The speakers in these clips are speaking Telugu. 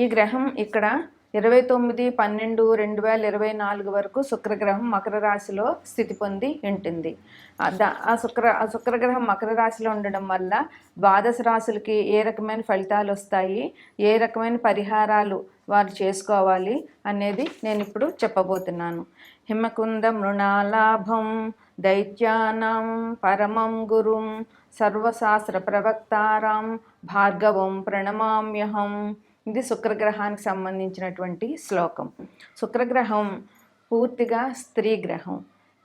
ఈ గ్రహం ఇక్కడ ఇరవై తొమ్మిది పన్నెండు రెండు వేల ఇరవై నాలుగు వరకు శుక్రగ్రహం మకర రాశిలో స్థితి పొంది ఉంటుంది. ఆ శుక్ర ఆ శుక్రగ్రహం మకర రాశిలో ఉండడం వల్ల ద్వాదశ రాశులకి ఏ రకమైన ఫలితాలు వస్తాయి ఏ రకమైన పరిహారాలు వారు చేసుకోవాలి అనేది నేను ఇప్పుడు చెప్పబోతున్నాను. హిమకుంద మృణాలాభం దైత్యానం పరమం గురుం సర్వశాస్త్ర ప్రవక్తారాం భార్గవం ప్రణమామ్యహం ఇది శుక్రగ్రహానికి సంబంధించినటువంటి శ్లోకం. శుక్రగ్రహం పూర్తిగా స్త్రీ గ్రహం.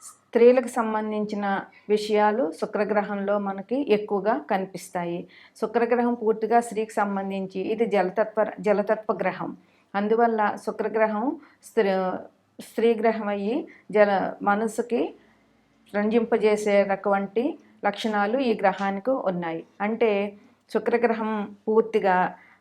స్త్రీలకు సంబంధించిన విషయాలు శుక్రగ్రహంలో మనకి ఎక్కువగా కనిపిస్తాయి. శుక్రగ్రహం పూర్తిగా స్త్రీకి సంబంధించి ఇది జలతత్వ జలతత్వ గ్రహం. అందువల్ల శుక్రగ్రహం స్త్రీ స్త్రీ గ్రహం అయ్యి జల మనసుకి రంజింపజేసే రకవంటి లక్షణాలు ఈ గ్రహానికి ఉన్నాయి. అంటే శుక్రగ్రహం పూర్తిగా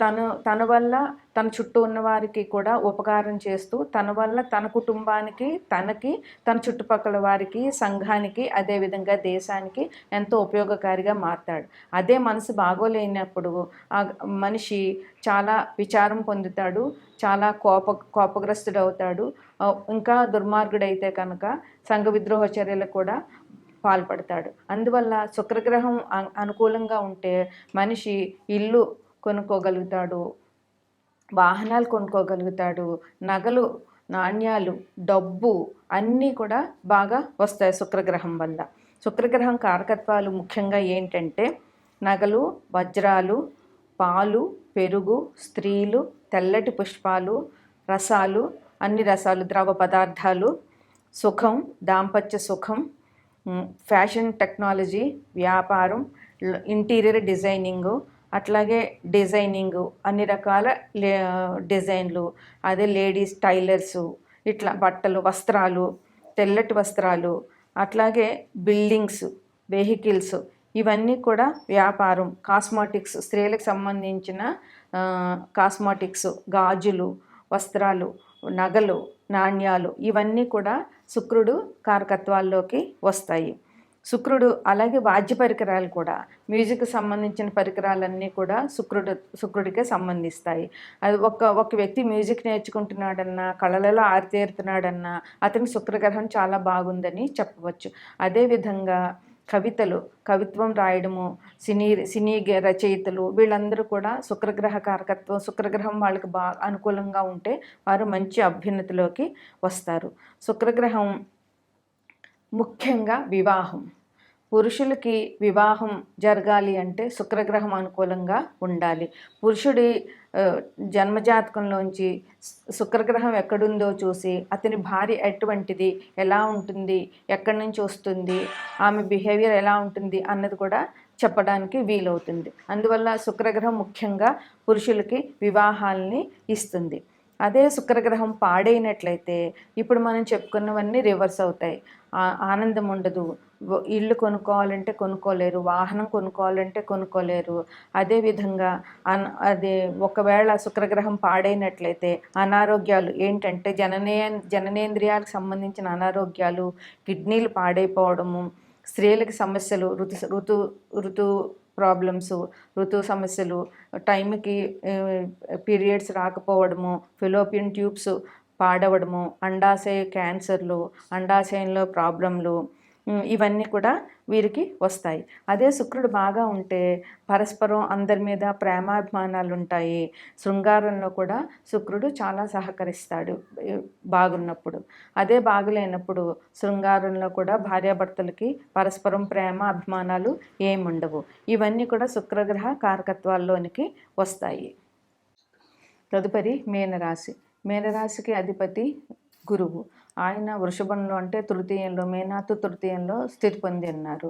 తను తన వల్ల తన చుట్టూ ఉన్న వారికి కూడా ఉపకారం చేస్తూ తన వల్ల తన కుటుంబానికి తనకి తన చుట్టుపక్కల వారికి సంఘానికి అదేవిధంగా దేశానికి ఎంతో ఉపయోగకారిగా మారతాడు. అదే మనసు బాగోలేనప్పుడు ఆ మనిషి చాలా విచారం పొందుతాడు చాలా కోప కోపగ్రస్తుడవుతాడు. ఇంకా దుర్మార్గుడైతే కనుక సంఘ విద్రోహ చర్యలు కూడా పాల్పడతాడు. అందువల్ల శుక్రగ్రహం అనుకూలంగా ఉంటే మనిషి ఇల్లు కొనుక్కోగలుగుతాడు వాహనాలు కొనుక్కోగలుగుతాడు నగలు నాణ్యాలు డబ్బు అన్నీ కూడా బాగా వస్తాయి శుక్రగ్రహం వల్ల. శుక్రగ్రహం కారకత్వాలు ముఖ్యంగా ఏంటంటే నగలు వజ్రాలు పాలు పెరుగు స్త్రీలు తెల్లటి పుష్పాలు రసాలు అన్ని రసాలు ద్రవ పదార్థాలు సుఖం దాంపత్య సుఖం ఫ్యాషన్ టెక్నాలజీ వ్యాపారం ఇంటీరియర్ డిజైనింగు అట్లాగే డిజైనింగు అన్ని రకాల లే డిజైన్లు. అదే లేడీస్ టైలర్సు ఇట్లా బట్టలు వస్త్రాలు తెల్లటి వస్త్రాలు అట్లాగే బిల్డింగ్స్ వెహికల్స్. ఇవన్నీ కూడా వ్యాపారం. కాస్మాటిక్స్ స్త్రీలకు సంబంధించిన కాస్మాటిక్స్ గాజులు వస్త్రాలు నగలు నాణ్యాలు ఇవన్నీ కూడా శుక్రుడు కారకత్వాల్లోకి వస్తాయి. శుక్రుడు అలాగే వాద్య పరికరాలు కూడా మ్యూజిక్ సంబంధించిన పరికరాలన్నీ కూడా శుక్రుడు శుక్రుడికే సంబంధిస్తాయి. అది ఒక ఒక వ్యక్తి మ్యూజిక్ నేర్చుకుంటున్నాడన్నా కళలలో ఆరితేరుతున్నాడన్నా అతని శుక్రగ్రహం చాలా బాగుందని చెప్పవచ్చు. అదేవిధంగా కవితలు కవిత్వం రాయడము సినీ సినీ గ- రచయితలు వీళ్ళందరూ కూడా శుక్రగ్రహ కారకత్వం శుక్రగ్రహం వాళ్ళకి బాగా అనుకూలంగా ఉంటే వారు మంచి అభ్యున్నతిలోకి వస్తారు. శుక్రగ్రహం ముఖ్యంగా వివాహం. పురుషులకి వివాహం జరగాలి అంటే శుక్రగ్రహం అనుకూలంగా ఉండాలి. పురుషుడి జన్మజాతకంలోంచి శుక్రగ్రహం ఎక్కడుందో చూసి అతని భార్య ఎటువంటిది ఎలా ఉంటుంది ఎక్కడి నుంచి వస్తుంది ఆమె బిహేవియర్ ఎలా ఉంటుంది అన్నది కూడా చెప్పడానికి వీలవుతుంది. అందువల్ల శుక్రగ్రహం ముఖ్యంగా పురుషులకి వివాహాల్ని ఇస్తుంది. అదే శుక్రగ్రహం పాడైనట్లయితే ఇప్పుడు మనం చెప్పుకున్నవన్నీ రివర్స్ అవుతాయి. ఆనందం ఉండదు ఇల్లు కొనుక్కోవాలంటే కొనుక్కోలేరు వాహనం కొనుక్కోవాలంటే కొనుక్కోలేరు. అదేవిధంగా అన్ అదే ఒకవేళ శుక్రగ్రహం పాడైనట్లయితే అనారోగ్యాలు ఏంటంటే జననే జననేంద్రియాలకు సంబంధించిన అనారోగ్యాలు కిడ్నీలు పాడైపోవడము స్త్రీలకు సమస్యలు ఋతు ఋతు ఋతు ప్రాబ్లమ్స్ ఋతు సమస్యలు టైంకి పీరియడ్స్ రాకపోవడము ఫిలోపియన్ ట్యూబ్స్ పాడవడము అండాశయ క్యాన్సర్లు అండాశయంలో ప్రాబ్లంలు ఇవన్నీ కూడా వీరికి వస్తాయి. అదే శుక్రుడు బాగా ఉంటే పరస్పరం అందరి మీద ప్రేమాభిమానాలు ఉంటాయి శృంగారంలో కూడా శుక్రుడు చాలా సహకరిస్తాడు బాగున్నప్పుడు. అదే బాగలేనప్పుడు శృంగారంలో కూడా భార్యాభర్తలకి పరస్పరం ప్రేమ అభిమానాలు ఏముండవు. ఇవన్నీ కూడా శుక్రగ్రహ కారకత్వాల్లోనికి వస్తాయి. తదుపరి మీనరాశి. మేనరాశికి అధిపతి గురువు. ఆయన వృషభంలో అంటే తృతీయంలో మేనాతు తృతీయంలో స్థితి పొంది ఉన్నారు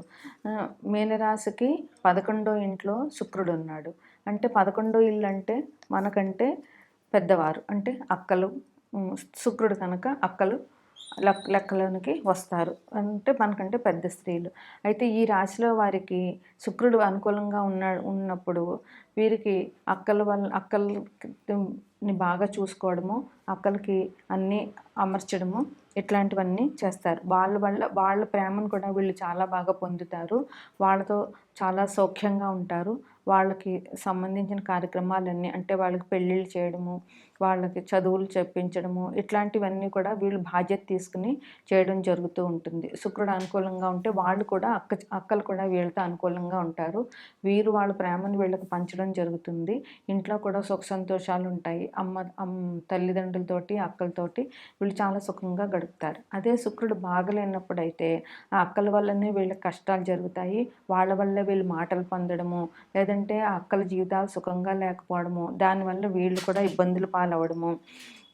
మేనరాశికి పదకొండో ఇంట్లో శుక్రుడు ఉన్నాడు. అంటే పదకొండో ఇల్లు అంటే మనకంటే పెద్దవారు. అంటే అక్కలు శుక్రుడు కనుక అక్కలు లెక్కలోనికి వస్తారు. అంటే మనకంటే పెద్ద స్త్రీలు. అయితే ఈ రాశిలో వారికి శుక్రుడు అనుకూలంగా ఉన్న ఉన్నప్పుడు వీరికి అక్కల వల్ల అక్కలు ని బాగా చూసుకోవడము అక్కలకి అన్నీ అమర్చడము ఇట్లాంటివన్నీ చేస్తారు. వాళ్ళ వల్ల వాళ్ళ ప్రేమను కూడా వీళ్ళు చాలా బాగా పొందుతారు. వాళ్ళతో చాలా సౌఖ్యంగా ఉంటారు. వాళ్ళకి సంబంధించిన కార్యక్రమాలన్నీ అంటే వాళ్ళకి పెళ్ళిళ్ళు చేయడము వాళ్ళకి చదువులు చెప్పించడము ఇట్లాంటివన్నీ కూడా వీళ్ళు బాధ్యత తీసుకుని చేయడం జరుగుతూ ఉంటుంది. శుక్రుడు అనుకూలంగా ఉంటే వాళ్ళు కూడా అక్క అక్కలు కూడా వీళ్ళతో అనుకూలంగా ఉంటారు. వీరు వాళ్ళ ప్రేమను వీళ్ళకి పంచడం జరుగుతుంది. ఇంట్లో కూడా సుఖ సంతోషాలు ఉంటాయి. అమ్మ తల్లిదండ్రులతోటి అక్కలతోటి వీళ్ళు చాలా సుఖంగా గడుపుతారు. అదే శుక్రుడు బాగలేనప్పుడైతే ఆ అక్కల వల్లనే వీళ్ళకి కష్టాలు జరుగుతాయి. వాళ్ళ వల్ల వీళ్ళు మాటలు పొందడము లేదంటే ఆ అక్కల జీవితాలు సుఖంగా లేకపోవడము దానివల్ల వీళ్ళు కూడా ఇబ్బందులు పాలవడము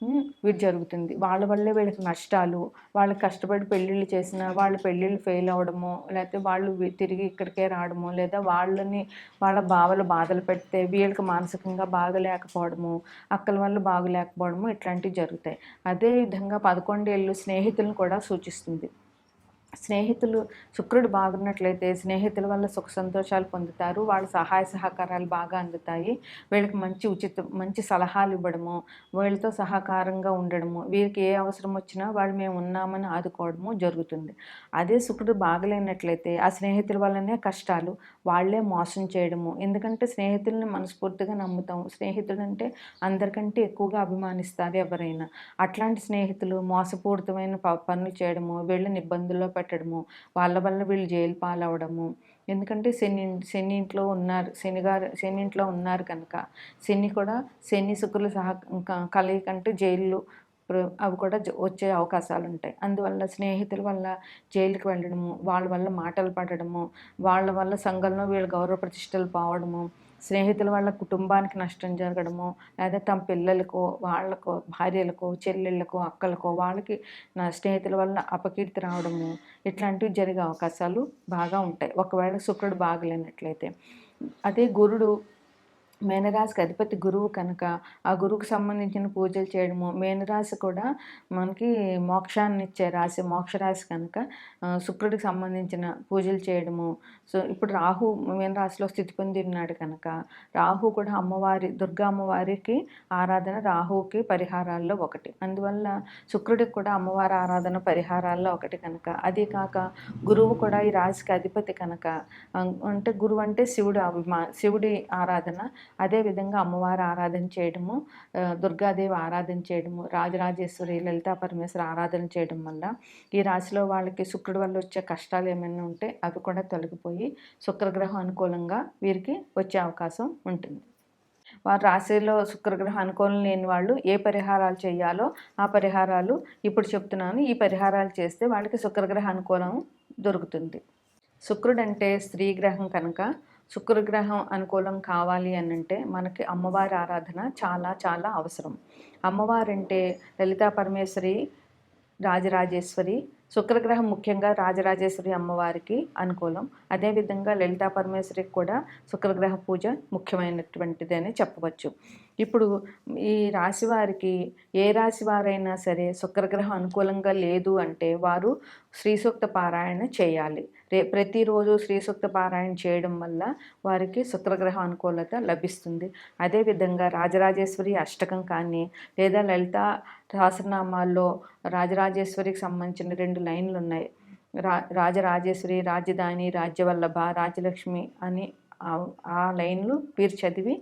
ఉమ్, వీటి జరుగుతుంది. వాళ్ళ వల్లే వీళ్ళకి నష్టాలు వాళ్ళు కష్టపడి పెళ్ళిళ్ళు చేసిన వాళ్ళ పెళ్ళిళ్ళు ఫెయిల్ అవ్వడము లేకపోతే వాళ్ళు తిరిగి ఇక్కడికే రావడము లేదా వాళ్ళని వాళ్ళ బావలు బాధలు పెడితే వీళ్ళకి మానసికంగా బాగలేకపోవడము అక్కల వల్ల బాగలేకపోవడము ఇట్లాంటివి జరుగుతాయి. అదే విధంగా పదకొండేళ్ళు స్నేహితులను కూడా సూచిస్తుంది. స్నేహితులు శుక్రుడు బాగున్నట్లయితే స్నేహితుల వల్ల సుఖ సంతోషాలు పొందుతారు. వాళ్ళ సహాయ సహకారాలు బాగా అందుతాయి. వీళ్ళకి మంచి ఉచిత మంచి సలహాలు ఇవ్వడము వీళ్ళతో సహకారంగా ఉండడము వీరికి ఏ అవసరం వచ్చినా వాళ్ళు మేము ఉన్నామని ఆదుకోవడము జరుగుతుంది. అదే శుక్రుడు బాగలేనట్లయితే ఆ స్నేహితుల వల్లనే కష్టాలు వాళ్ళే మోసం చేయడము. ఎందుకంటే స్నేహితుల్ని మనస్ఫూర్తిగా నమ్ముతాం స్నేహితుడు అంటే అందరికంటే ఎక్కువగా అభిమానిస్తారు ఎవరైనా. అట్లాంటి స్నేహితులు మోసపూరితమైన ప- పనులు చేయడము వీళ్ళని ఇబ్బందుల్లో పెట్టడము వాళ్ళ వల్ల వీళ్ళు జైలు పాలవడము. ఎందుకంటే శని శని ఇంట్లో ఉన్నారు శనిగారు శని ఇంట్లో ఉన్నారు కనుక శని కూడా శని శుక్రుల సహ క- కలయిక జైళ్ళు అవి కూడా వచ్చే అవకాశాలు ఉంటాయి. అందువల్ల స్నేహితుల వల్ల జైలుకి వెళ్ళడము వాళ్ళ వల్ల మాటలు పడడము వాళ్ళ వల్ల సంఘంలో వీళ్ళ గౌరవ ప్రతిష్టలు పోవడము స్నేహితుల వల్ల కుటుంబానికి నష్టం జరగడము లేదా తమ పిల్లలకో వాళ్ళకో భార్యలకో చెల్లెళ్ళకో అక్కలకో వాళ్ళకి నా స్నేహితుల వల్ల అపకీర్తి రావడము ఇట్లాంటివి జరిగే అవకాశాలు బాగా ఉంటాయి. ఒకవేళ శుక్రుడు బాగలేనట్లయితే. అదే గురుడు మేనరాశికి అధిపతి గురువు కనుక ఆ గురువుకు సంబంధించిన పూజలు చేయడము మేనరాశి కూడా మనకి మోక్షాన్ని ఇచ్చే రాశి మోక్షరాశి కనుక శుక్రుడికి సంబంధించిన పూజలు చేయడము. సో ఇప్పుడు రాహు మేనరాశిలో స్థితి పొంది ఉన్నాడు కనుక రాహు కూడా అమ్మవారి దుర్గా అమ్మవారికి ఆరాధన రాహుకి పరిహారాల్లో ఒకటి. అందువల్ల శుక్రుడికి కూడా అమ్మవారి ఆరాధన పరిహారాల్లో ఒకటి కనుక. అదే కాక గురువు కూడా ఈ రాశికి అధిపతి కనుక అంటే గురువు అంటే శివుడు అభిమా శివుడి ఆరాధన అదేవిధంగా అమ్మవారి ఆరాధన చేయడము దుర్గాదేవి ఆరాధన చేయడము రాజరాజేశ్వరి లలితా పరమేశ్వరి ఆరాధన చేయడం వల్ల ఈ రాశిలో వాళ్ళకి శుక్రుడి వల్ల వచ్చే కష్టాలు ఏమైనా ఉంటే అవి కూడా తొలగిపోయి శుక్రగ్రహం అనుకూలంగా వీరికి వచ్చే అవకాశం ఉంటుంది. వారి రాశిలో శుక్రగ్రహం అనుకూలం లేని వాళ్ళు ఏ పరిహారాలు చేయాలో ఆ పరిహారాలు ఇప్పుడు చెప్తున్నాను. ఈ పరిహారాలు చేస్తే వాళ్ళకి శుక్రగ్రహ అనుకూలం దొరుకుతుంది. శుక్రుడు అంటే స్త్రీ గ్రహం కనుక శుక్రగ్రహం అనుకూలం కావాలి అని అంటే మనకి అమ్మవారి ఆరాధన చాలా చాలా అవసరం. అమ్మవారంటే లలితా పరమేశ్వరి రాజరాజేశ్వరి శుక్రగ్రహం ముఖ్యంగా రాజరాజేశ్వరి అమ్మవారికి అనుకూలం. అదేవిధంగా లలితా పరమేశ్వరికి కూడా శుక్రగ్రహ పూజ ముఖ్యమైనటువంటిది అని చెప్పవచ్చు. ఇప్పుడు ఈ రాశి వారికి ఏ రాశి వారైనా సరే శుక్రగ్రహం అనుకూలంగా లేదు అంటే వారు శ్రీసూక్త పారాయణ చేయాలి. రే ప్రతిరోజు శ్రీసూక్త పారాయణ చేయడం వల్ల వారికి శుక్రగ్రహ అనుకూలత లభిస్తుంది. అదేవిధంగా రాజరాజేశ్వరి అష్టకం కానీ లేదా లలిత సహస్రనామాల్లో రాజరాజేశ్వరికి సంబంధించిన రెండు లైన్లు ఉన్నాయి. రా రాజరాజేశ్వరి రాజధాని రాజ్యవల్లభ రాజలక్ష్మి అని ఆ లైన్లు వీరు చదివి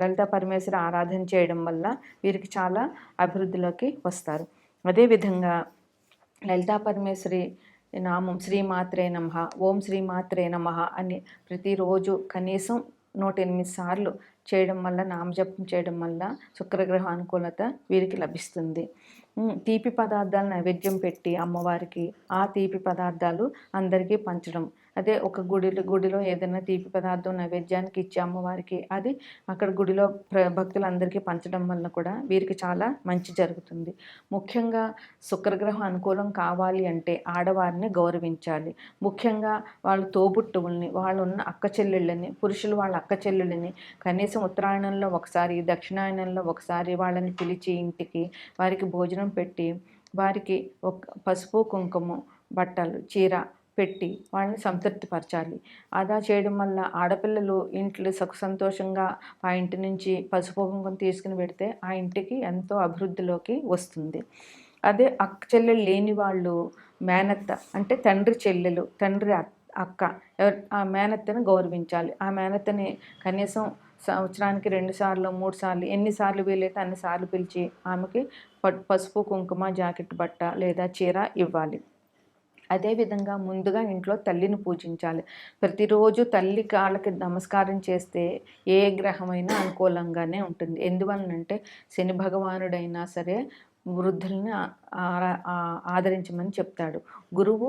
లలిత పరమేశ్వర ఆరాధన చేయడం వల్ల వీరికి చాలా అభివృద్ధిలోకి వస్తారు. అదేవిధంగా లలితా పరమేశ్వరి నామం శ్రీమాత్రే నమ ఓం శ్రీమాత్రే నమ అని ప్రతిరోజు కనీసం నూట ఎనిమిది సార్లు చేయడం వల్ల నామజపం చేయడం వల్ల శుక్రగ్రహ అనుకూలత వీరికి లభిస్తుంది. తీపి పదార్థాలు నైవేద్యం పెట్టి అమ్మవారికి ఆ తీపి పదార్థాలు అందరికీ పంచడం. అదే ఒక గుడిలో గుడిలో ఏదైనా తీపి పదార్థం నైవేద్యానికి ఇచ్చే అమ్మవారికి అది అక్కడ గుడిలో భక్తులందరికీ పంచడం వల్ల కూడా వీరికి చాలా మంచి జరుగుతుంది. ముఖ్యంగా శుక్రగ్రహం అనుకూలం కావాలి అంటే ఆడవారిని గౌరవించాలి. ముఖ్యంగా వాళ్ళు తోబుట్టువుల్ని వాళ్ళు ఉన్న అక్క చెల్లెళ్ళని పురుషులు వాళ్ళ అక్క చెల్లెళ్ళని కనీసం ఉత్తరాయణంలో ఒకసారి దక్షిణాయనంలో ఒకసారి వాళ్ళని పిలిచి ఇంటికి వారికి భోజనం పెట్టి వారికి ఒక పసుపు కుంకుమ బట్టలు చీర పెట్టి వాళ్ళని సంతృప్తిపరచాలి. అలా చేయడం వల్ల ఆడపిల్లలు ఇంట్లో సుఖ సంతోషంగా ఆ ఇంటి నుంచి పసుపు కుంకుమ తీసుకుని పెడితే ఆ ఇంటికి ఎంతో అభివృద్ధిలోకి వస్తుంది. అదే అక్క చెల్లెలు లేని వాళ్ళు మేనత్త అంటే తండ్రి చెల్లెలు తండ్రి అక్క ఆ మేనత్తని గౌరవించాలి. ఆ మేనత్తని కనీసం సంవత్సరానికి రెండు సార్లు మూడు సార్లు ఎన్నిసార్లు వీలైతే అన్నిసార్లు పిలిచి ఆమెకి పసుపు కుంకుమ జాకెట్ బట్ట లేదా చీర ఇవ్వాలి. అదేవిధంగా ముందుగా ఇంట్లో తల్లిని పూజించాలి. ప్రతిరోజు తల్లి కాళ్ళకి నమస్కారం చేస్తే ఏ గ్రహమైనా అనుకూలంగానే ఉంటుంది. ఎందువలనంటే శని భగవానుడైనా సరే వృద్ధుల్ని ఆదరించమని చెప్తాడు. గురువు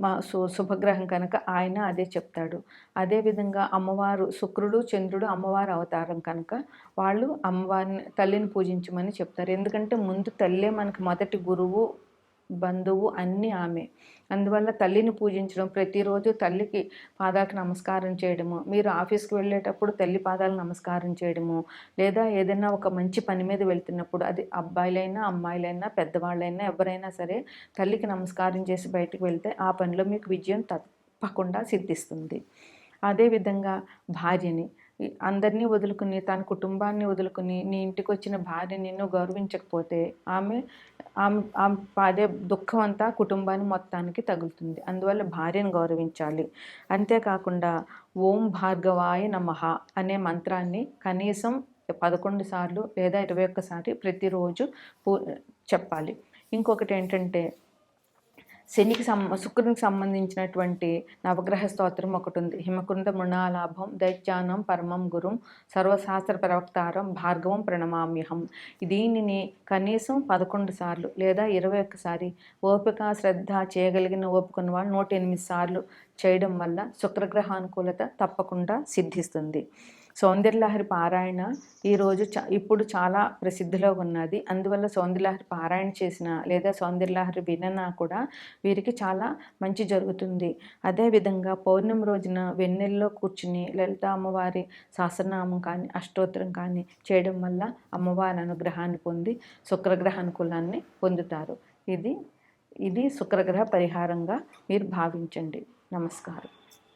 మా సు శుభగ్రహం కనుక ఆయన అదే చెప్తాడు. అదేవిధంగా అమ్మవారు శుక్రుడు చంద్రుడు అమ్మవారు అవతారం కనుక వాళ్ళు అమ్మవారిని తల్లిని పూజించమని చెప్తారు. ఎందుకంటే ముందు తల్లే మనకి మొదటి గురువు బంధువు అన్నీ ఆమె. అందువల్ల తల్లిని పూజించడం ప్రతిరోజు తల్లికి పాదాలకు నమస్కారం చేయడము మీరు ఆఫీస్కి వెళ్ళేటప్పుడు తల్లి పాదాలు నమస్కారం చేయడము లేదా ఏదైనా ఒక మంచి పని మీద వెళ్తున్నప్పుడు అది అబ్బాయిలైనా అమ్మాయిలైనా పెద్దవాళ్ళైనా ఎవరైనా సరే తల్లికి నమస్కారం చేసి బయటకు వెళ్తే ఆ పనిలో మీకు విజయం తప్పకుండా సిద్ధిస్తుంది. అదేవిధంగా భార్యని అందరినీ వదులుకుని తన కుటుంబాన్ని వదులుకుని నీ ఇంటికి వచ్చిన భార్య నిన్ను గౌరవించకపోతే ఆమె ఆమె ఆమె పాదే దుఃఖం అంతా కుటుంబాన్ని మొత్తానికి తగులుతుంది. అందువల్ల భార్యను గౌరవించాలి. అంతేకాకుండా ఓం భార్గవాయ నమః అనే మంత్రాన్ని కనీసం పదకొండు సార్లు లేదా ఇరవై ఒక్కసారి ప్రతిరోజు చెప్పాలి. ఇంకొకటి ఏంటంటే శనికి సం శుక్రునికి సంబంధించినటువంటి నవగ్రహ స్తోత్రం ఒకటి ఉంది. హిమకుంద మృణాలాభం దైత్యానం పరమం గురుం సర్వశాస్త్ర ప్రవక్తారం భార్గవం ప్రణమామ్యహం. దీనిని కనీసం పదకొండు సార్లు లేదా ఇరవై ఒక్కసారి ఓపిక శ్రద్ధ చేయగలిగిన ఓపికన్న వాళ్ళు నూట ఎనిమిది సార్లు చేయడం వల్ల శుక్రగ్రహానుకూలత తప్పకుండా సిద్ధిస్తుంది. సౌందర్యలహరి పారాయణ ఈరోజు చ ఇప్పుడు చాలా ప్రసిద్ధిలో ఉన్నది. అందువల్ల సౌందర్యలహరి పారాయణ చేసిన లేదా సౌందర్యలహరి విననా కూడా వీరికి చాలా మంచి జరుగుతుంది. అదేవిధంగా పౌర్ణమి రోజున వెన్నెల్లో కూర్చుని లలిత అమ్మవారి సహస్రనామం కానీ అష్టోత్తరం కానీ చేయడం వల్ల అమ్మవారి అనుగ్రహాన్ని పొంది శుక్రగ్రహ అనుకూలాన్ని పొందుతారు. ఇది ఇది శుక్రగ్రహ పరిహారంగా మీరు భావించండి. నమస్కారం.